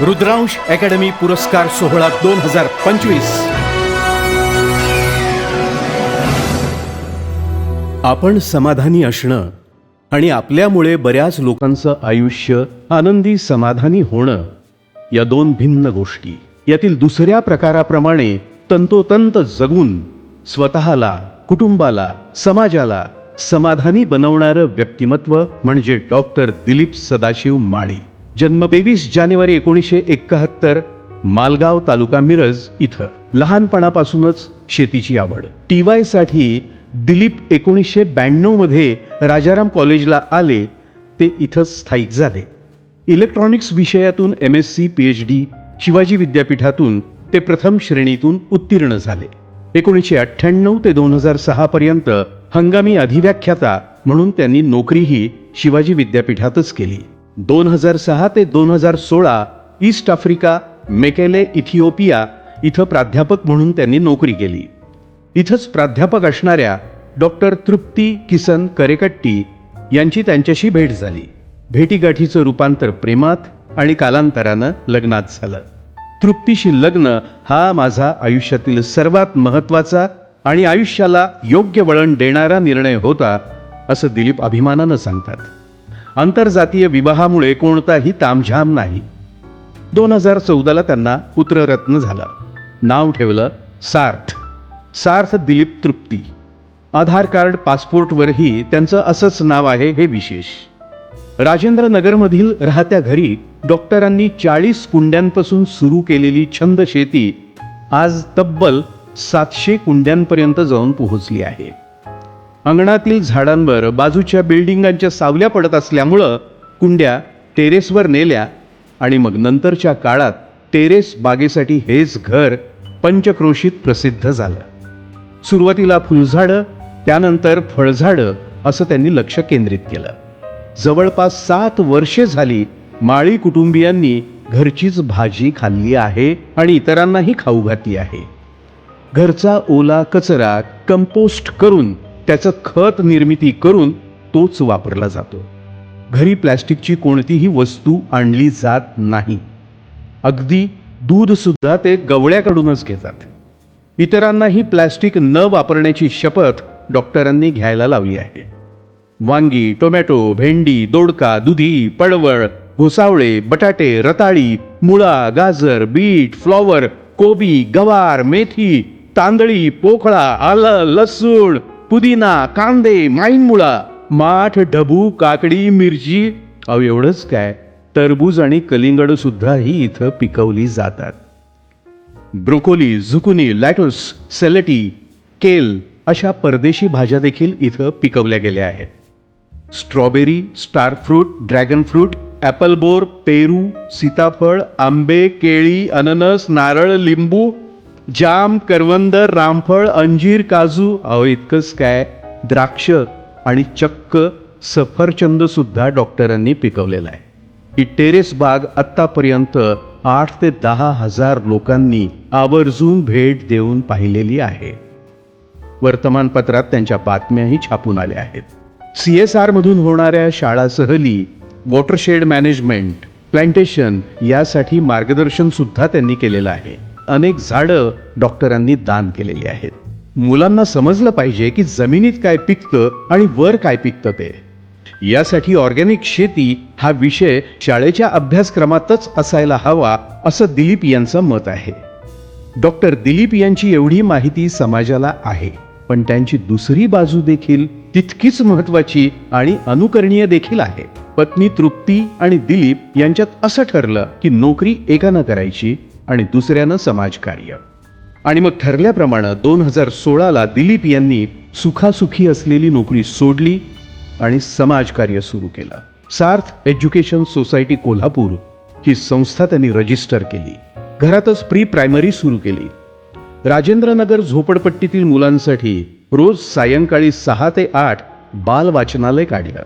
Rudransh academy पुरस्कार सोहळा दोन हजार पंचवीस. आपण समाधानी असणं आणि आपल्यामुळे बऱ्याच लोकांचं आयुष्य आनंदी समाधानी होणं या दोन भिन्न गोष्टी. यातील दुसऱ्या प्रकाराप्रमाणे तंतोतंत जगून स्वतःला कुटुंबाला समाजाला समाधानी बनवणारं व्यक्तिमत्व म्हणजे डॉक्टर दिलीप सदाशिव माळी. जन्म तेवीस जानेवारी एकोणीसशे एकाहत्तर मालगाव तालुका मिरज इथं. लहानपणापासूनच शेतीची आवड. टी वायसाठी दिलीप एकोणीसशे ब्याण्णवमध्ये राजाराम कॉलेजला आले ते इथंच स्थायिक झाले. इलेक्ट्रॉनिक्स विषयातून M S C P H D Shivaji विद्यापीठातून ते प्रथम श्रेणीतून उत्तीर्ण झाले. एकोणीसशे अठ्ठ्याण्णव ते दोन हजार सहा पर्यंत हंगामी अधिव्याख्याता म्हणून त्यांनी नोकरीही शिवाजी विद्यापीठातच केली. दोन हजार सहा ते दोन हजार सोळा ईस्ट आफ्रिका मेकेले इथिओपिया इथं प्राध्यापक म्हणून त्यांनी नोकरी केली. इथंच प्राध्यापक असणाऱ्या डॉक्टर तृप्ती किसन करेकट्टी यांची त्यांच्याशी भेट झाली. भेटीगाठीचं रूपांतर प्रेमात आणि कालांतरानं लग्नात झालं. तृप्तीशी लग्न हा माझा आयुष्यातील सर्वात महत्त्वाचा आणि आयुष्याला योग्य वळण देणारा निर्णय होता असं दिलीप अभिमानानं सांगतात. आंतरजातीय विवाहामुळे कोणताही तामझाम नाही. दोन हजार चौदाला त्यांना पुत्ररत्न झाला. नाव ठेवलं सार्थ. सार्थ दिलीप तृप्ती. आधार कार्ड पासपोर्टवरही त्यांचं असंच नाव आहे हे विशेष. राजेंद्र नगरमधील राहत्या घरी डॉक्टरांनी चाळीस कुंड्यांपासून सुरू केलेली छंद शेती आज तब्बल सातशे कुंड्यांपर्यंत जाऊन पोहोचली आहे. अंगणातील झाडांवर बाजूच्या बिल्डिंगांच्या सावल्या पडत असल्यामुळं कुंड्या टेरेसवर नेल्या आणि मग नंतरच्या काळात टेरेस बागेसाठी हेच घर पंचक्रोशीत प्रसिद्ध झालं. सुरुवातीला फुलझाडं त्यानंतर फळझाडं असं त्यांनी लक्ष केंद्रित केलं. जवळपास सात वर्षे झाली माळी कुटुंबियांनी घरचीच भाजी खाल्ली आहे आणि इतरांनाही खाऊ घातली आहे. घरचा ओला कचरा कंपोस्ट करून त्याचं खत निर्मिती करून तोच वापरला जातो. घरी प्लॅस्टिकची कोणतीही वस्तू आणली जात नाही. अगदी दूधसुद्धा ते गवळ्याकडूनच घेतात. इतरांनाही प्लॅस्टिक न वापरण्याची शपथ डॉक्टरांनी घ्यायला लावली आहे. वांगी टोमॅटो भेंडी दोडका दुधी पडवळ घोसावळे बटाटे रताळी मुळा गाजर बीट फ्लॉवर कोबी गवार मेथी तांदळी पोखळा आलं लसूण पुदिना कांदे माईनमुळा माठ ढबू काकडी मिरची. अव एवढंच काय? टरबूज आणि कलिंगड सुद्धा ही इथं पिकवली जातात. ब्रोकोली झुकुनी लॅटोस सेलेटी केल अशा परदेशी भाज्या देखील इथं पिकवल्या गेल्या आहेत. Strawberry star fruit dragon fruit apple bore पेरू सीताफळ आंबे केळी अननस नारळ लिंबू जाम करवंद रामफळ अंजीर काजू अहो इतकंच काय? द्राक्ष आणि चक्क सफरचंद सुद्धा डॉक्टरांनी पिकवलेला आहे. ही टेरेस बाग आत्तापर्यंत आठ ते दहा हजार लोकांनी आवर्जून भेट देऊन पाहिलेली आहे. वर्तमानपत्रात त्यांच्या बातम्याही छापून आल्या आहेत. सी एस आर मधून होणाऱ्या शाळा सहली वॉटरशेड मॅनेजमेंट प्लांटेशन यासाठी मार्गदर्शन सुद्धा त्यांनी केलेलं आहे. अनेक झाडं डॉक्टरांनी दान केलेली आहेत. मुलांना समजलं पाहिजे की जमिनीत काय पिकतं आणि वर काय पिकतं ते. यासाठी ऑर्गॅनिक शेती हा विषय शाळेच्या अभ्यासक्रमातच असायला हवा असं दिलीप यांचं मत आहे. डॉक्टर दिलीप यांची एवढी माहिती समाजाला आहे पण त्यांची दुसरी बाजू देखील तितकीच महत्वाची आणि अनुकरणीय देखील आहे. पत्नी तृप्ती आणि दिलीप यांच्यात असं ठरलं की नोकरी एकानं करायची आणि दुसऱ्यानं समाजकार्य. आणि मग ठरल्याप्रमाणे दोन हजार सोळाला दिलीप यांनी सुखासुखी असलेली नोकरी सोडली आणि समाजकार्य सुरू केलं. सार्थ एज्युकेशन सोसायटी कोल्हापूर ही संस्था त्यांनी रजिस्टर केली. घरातच प्री प्रायमरी सुरू केली. राजेंद्रनगर झोपडपट्टीतील मुलांसाठी रोज सायंकाळी सहा ते आठ बाल वाचनालय काढलं.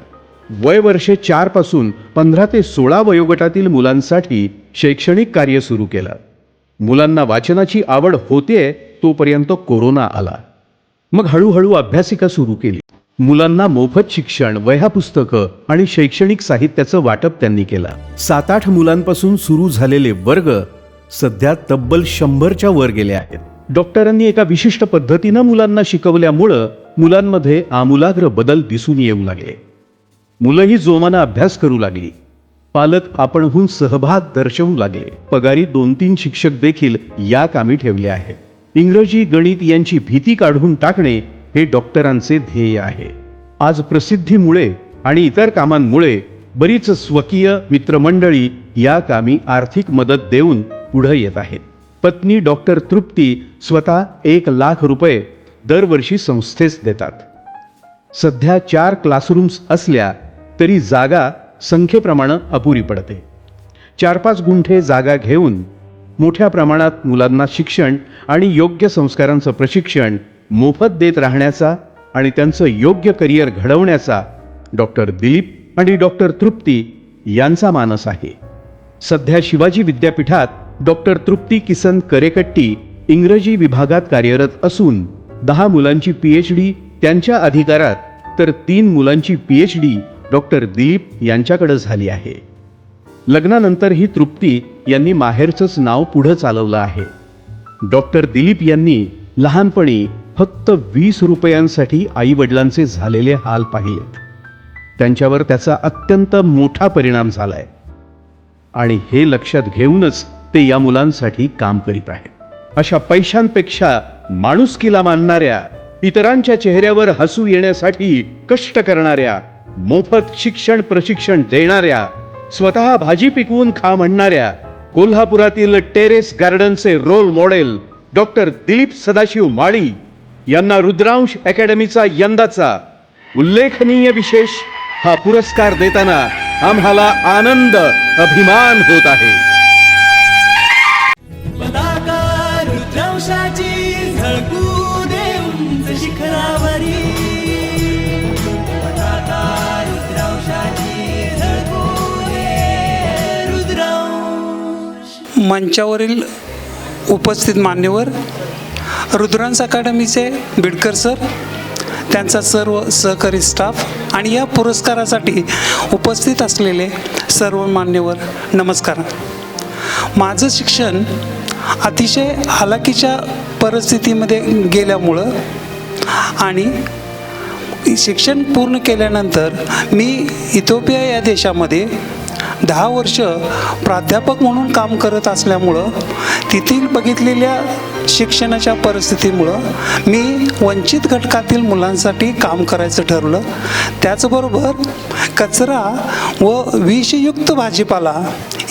वय वर्षे चारपासून पंधरा ते सोळा वयोगटातील मुलांसाठी शैक्षणिक कार्य सुरू केलं. मुलांना वाचनाची आवड होते तोपर्यंत कोरोना आला. मग हळूहळू अभ्यासिका सुरू केली. मुलांना मोफत शिक्षण वह्या पुस्तकं आणि शैक्षणिक साहित्याचं वाटप त्यांनी केलं. सात आठ मुलांपासून सुरू झालेले वर्ग सध्या तब्बल शंभरच्या वर गेले आहेत. डॉक्टरांनी एका विशिष्ट पद्धतीनं मुलांना शिकवल्यामुळं मुलांमध्ये आमूलाग्र बदल दिसून येऊ लागले. मुलंही जोमानं अभ्यास करू लागली. पालक आपणहून सहभाग दर्शवू लागले. पगारी दोन तीन शिक्षक देखील या कामी ठेवले आहेत. इंग्रजी गणित यांची भीती काढून टाकणे हे डॉक्टरांचे ध्येय आहे. आज प्रसिद्धीमुळे आणि इतर कामांमुळे बरीच स्वकीय मित्रमंडळी या कामी आर्थिक मदत देऊन पुढे येत आहेत. पत्नी डॉक्टर तृप्ती स्वतः एक लाख रुपये दरवर्षी संस्थेस देतात. सध्या चार क्लासरूम्स असल्या तरी जागा संख्येप्रमाणे अपुरी पडते. चार पाच गुंठे जागा घेऊन मोठ्या प्रमाणात मुलांना शिक्षण आणि योग्य संस्कारांचं प्रशिक्षण मोफत देत राहण्याचा आणि त्यांचं योग्य करिअर घडवण्याचा डॉक्टर दिलीप आणि डॉक्टर तृप्ती यांचा मानस आहे. सध्या शिवाजी विद्यापीठात डॉक्टर तृप्ती किसन करेकट्टी इंग्रजी विभागात कार्यरत असून दहा मुलांची पीएच डी त्यांच्या अधिकारात तर तीन मुलांची पीएच डी डॉक्टर दिलीप यांच्याकडे झाली आहे. लग्नानंतर ही तृप्ती यांनी माहेरचंच नाव पुढं चालवलं आहे. डॉक्टर दिलीप यांनी लहानपणी फक्त वीस रुपयांसाठी आई वडिलांचे झालेले हाल पाहिलेत त्यांच्यावर त्याचा अत्यंत मोठा परिणाम झालाय. आणि हे लक्षात घेऊनच ते या मुलांसाठी काम करीत आहेत. अशा पैशांपेक्षा माणुसकीला मानणाऱ्या इतरांच्या चेहऱ्यावर हसू येण्यासाठी कष्ट करणाऱ्या मोफत शिक्षण प्रशिक्षण देणाऱ्या स्वतः भाजी पिकवून खा म्हणणाऱ्या कोल्हापुरातील terrace गार्डनचे role model doctor Dilip Sadashiv Mali यांना रुद्रांश अकॅडमीचा यंदाचा उल्लेखनीय विशेष हा पुरस्कार देताना आम्हाला आनंद अभिमान होत आहे. मंचावरील उपस्थित मान्यवर रुद्रांस अकादमीचे बिडकर सर त्यांचा सर्व सहकारी स्टाफ आणि या पुरस्कारासाठी उपस्थित असलेले सर्व मान्यवर नमस्कार. माझं शिक्षण अतिशय हालाकीच्या परिस्थितीमध्ये गेल्यामुळं आणि शिक्षण पूर्ण केल्यानंतर मी इथोपिया या देशामध्ये दहा वर्ष प्राध्यापक म्हणून काम करत असल्यामुळं तेथील बघितलेल्या शिक्षणाच्या परिस्थितीमुळं मी वंचित घटकातील मुलांसाठी काम करायचं ठरवलं. त्याचबरोबर कचरा व विषयुक्त भाजीपाला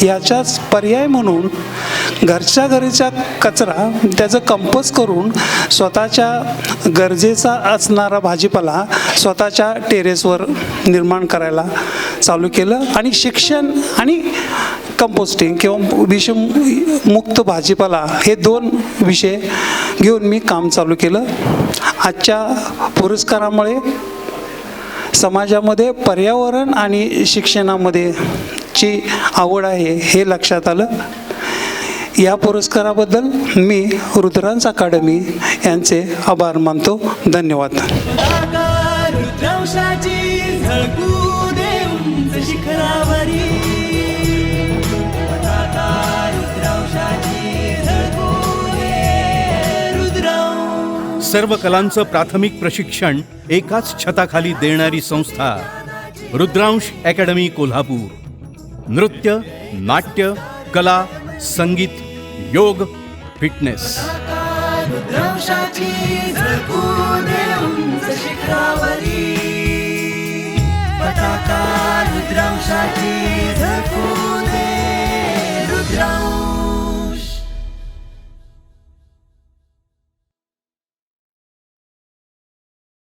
याचाच पर्याय म्हणून घरच्या घरीचा कचरा त्याचं कंपोज करून स्वतःच्या गरजेचा असणारा भाजीपाला स्वतःच्या टेरेसवर निर्माण करायला चालू केलं आणि शिक्षण आणि कंपोस्टिंग किंवा विषमुक्त भाजीपाला हे दोन विषय घेऊन मी काम चालू केलं. आजच्या पुरस्कारामुळे समाजामध्ये पर्यावरण आणि शिक्षणामध्ये ची आवड आहे हे लक्षात आलं. या पुरस्काराबद्दल मी रुद्रांस अकादमी यांचे आभार मानतो. धन्यवाद. शिखरावरी. पताका रुद्रांशाची सर्व कलांचं प्राथमिक प्रशिक्षण एकाच छताखाली देणारी संस्था रुद्रांश अकॅडमी कोल्हापूर. नृत्य नाट्य कला संगीत योग फिटनेस.